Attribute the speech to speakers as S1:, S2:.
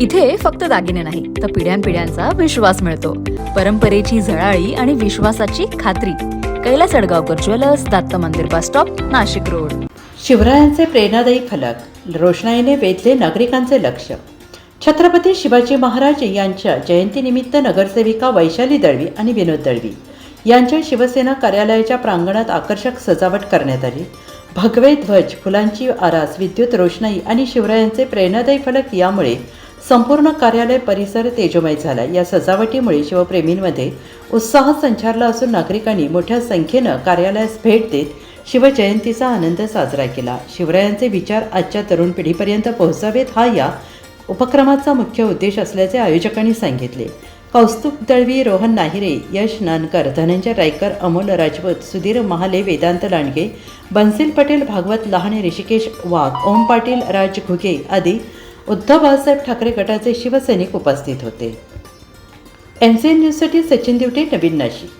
S1: इथे फक्त दागिने नाही तर पिढ्यानपिढ्यांचा विश्वास मिळतो. परंपरेची झळाळी आणि विश्वासाची खात्री. कैलास अडगावकर ज्वेलर्स दत्त मंदिर बस स्टॉप नाशिक रोड.
S2: शिवरायांचे प्रेरणादायी फलक रोषणाईने वेधले नागरिकांचे लक्ष. छत्रपती शिवाजी महाराज यांच्या जयंतीनिमित्त नगरसेविका वैशाली दळवी आणि विनोद दळवी यांच्या शिवसेना कार्यालयाच्या प्रांगणात आकर्षक सजावट करण्यात आली. भगवे ध्वज फुलांची आरास विद्युत रोषणाई आणि शिवरायांचे प्रेरणादायी फलक यामुळे संपूर्ण कार्यालय परिसर तेजोमय झाला. या सजावटीमुळे शिवप्रेमींमध्ये उत्साह संचारला असून नागरिकांनी मोठ्या संख्येनं कार्यालयास भेट देत शिवजयंतीचा आनंद साजरा केला. शिवरायांचे विचार आजच्या तरुण पिढीपर्यंत पोहोचावेत हा या उपक्रमाचा मुख्य उद्देश असल्याचे आयोजकांनी सांगितले. कौस्तुभ दळवी रोहन नाहिरे यश नानकर धनंजय रायकर अमोल राजपूत सुधीर महाले वेदांत लांडगे बन्सिल पटेल भागवत लहाणे ऋषिकेश वाघ ओम पाटील राज घुगे आदी उद्धव बाळासाहेब ठाकरे गटाचे शिवसैनिक उपस्थित होते. एम सी एन न्यूजसाठी सचिन दिवटे नवीन नाशिक.